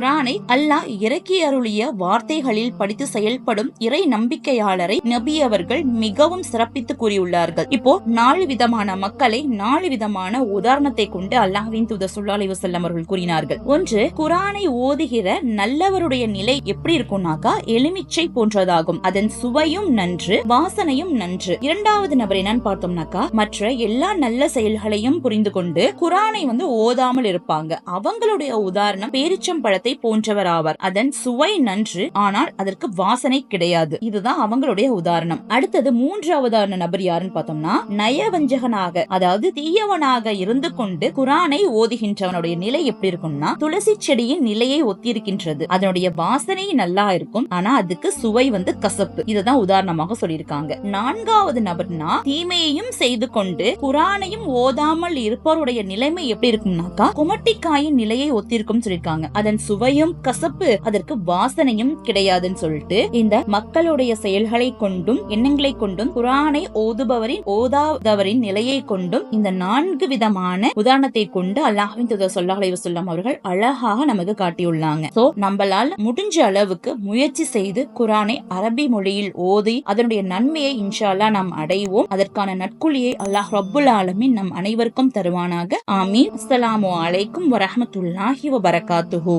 குரானை அல்லாஹ் இறக்கி அருளிய வார்த்தைகளில் படித்து செயல்படும் இறை நம்பிக்கையாளரை நபி அவர்கள் மிகவும் சிறப்பித்து கூறியுள்ளார்கள். இப்போ நாலு விதமான மக்களை நாலு விதமான உதாரணத்தை கொண்டு அல்லாஹ்வின் தூதர் சுல்லாலை வசல்லம் அவர்கள் கூறினார்கள். ஒன்று குரானை ஓதுகிற நல்லவருடைய நிலை எப்படி இருக்கும்னாக்கா எலுமிச்சை போன்றதாகும். அதன் சுவையும் நன்று வாசனையும் நன்று. இரண்டாவது நபர் என்னன்னு பார்த்தோம்னாக்கா மற்ற எல்லா நல்ல செயல்களையும் புரிந்து கொண்டு குரானை வந்து ஓதாமல் இருப்பாங்க. அவங்களுடைய உதாரணம் பேரிச்சம் பழத்தை போன்றவர் ஆவார் அதன் சுவை நன்று ஆனால் அதற்கு வாசனை கிடையாது. இதுதான் அவங்களுடைய உதாரணம். அடுத்தது மூன்றாவதான நபர் யாருன்னு பார்த்தோம்னா நயவஞ்சகனாக அதாவது தீயவனாக இருந்து கொண்டு குரானை ஓதுகின்றவனுடைய நிலை எப்படி இருக்கும்னா துளசி செடியின் நிலையை ஒத்திருக்கின்றது. அதனுடைய வாசனை நல்லா இருக்கும் ஆனா அதுக்கு சுவை வந்து கசப்பு. இதுதான் உதாரணமாக சொல்லியிருக்காங்க. நான்காவது நபர்னா தீமையையும் செய்து கொண்டு குரானையும் ஓதாமல் இருப்பவருடைய நிலைமை எப்படி இருக்கும்னாக்கா குமட்டிக்காயின் நிலையை ஒத்திருக்கும் சொல்லியிருக்காங்க. அதன் சுவை சுவையும் கசப்பு அதற்கு வாசனையும் கிடையாதுன்னு சொல்லிட்டு இந்த மக்களுடைய செயல்களை கொண்டும் எண்ணங்களை கொண்டும் குரானை ஓதுபவரின் ஓதாதவரின் நிலையை கொண்டும் இந்த நான்கு விதமான உதாரணத்தை கொண்டு அல்லாஹின் தூதர் சொல்லாஹலை அலைஹி அவர்கள் அழகாக நமக்கு காட்டியுள்ளாங்க. சோ நம்மளால் முடிஞ்ச அளவுக்கு முயற்சி செய்து குரானை அரபி மொழியில் ஓதி அதனுடைய நன்மையை இன்ஷா அல்லாஹ் நாம் அடைவோம். அதற்கான நட்குழியை அல்லாஹ் ரப்புல் ஆலமின் நம் அனைவருக்கும் தருவானாக. ஆமீன். அஸ்ஸலாமு அலைக்கும் வரஹ்மத்துல்லாஹி வபரகாத்துஹு.